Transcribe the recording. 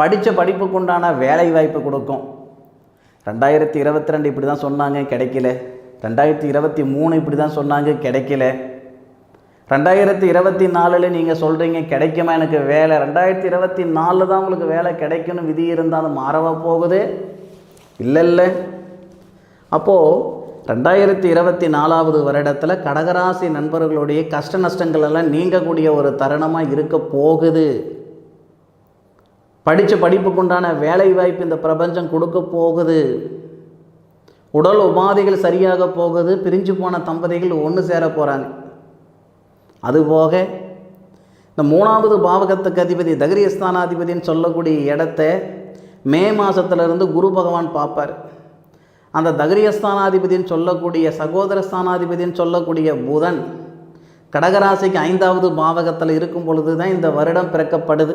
படித்த படிப்புக்கு உண்டான வேலை வாய்ப்பு கொடுக்கும். ரெண்டாயிரத்தி இருபத்தி ரெண்டு இப்படி தான் சொன்னாங்க கிடைக்கல. ரெண்டாயிரத்தி இருபத்தி மூணு இப்படி தான் சொன்னாங்க கிடைக்கல. ரெண்டாயிரத்தி இருபத்தி நாலில் நீங்கள் சொல்கிறீங்க கிடைக்குமா எனக்கு வேலை. ரெண்டாயிரத்தி இருபத்தி நாலில் தான் உங்களுக்கு வேலை கிடைக்கும்னு விதி இருந்தால் அது மாறவா போகுது? இல்லை இல்லை அப்போது ரெண்டாயிரத்தி இருபத்தி நாலாவது வருடத்தில் கடகராசி நண்பர்களுடைய கஷ்ட நஷ்டங்கள் எல்லாம் நீங்கக்கூடிய ஒரு தருணமாக இருக்க போகுது. படித்த படிப்புக்குண்டான வேலை வாய்ப்பு இந்த பிரபஞ்சம் கொடுக்க போகுது. உடல் உபாதைகள் சரியாக போகுது. பிரிஞ்சு போன தம்பதிகள் ஒன்று சேர போகிறாங்க அதுபோக இந்த மூணாவது பாவகத்துக்கு அதிபதி தகரியஸ்தானாதிபதின்னு சொல்லக்கூடிய இடத்த மே மாதத்துலேருந்து குரு பகவான் பார்ப்பார். அந்த தகரியஸ்தானாதிபதின்னு சொல்லக்கூடிய சகோதரஸ்தானாதிபதின்னு சொல்லக்கூடிய புதன் கடகராசிக்கு ஐந்தாவது பாவகத்தில் இருக்கும் பொழுது தான் இந்த வருடம் பிறக்கப்படுது.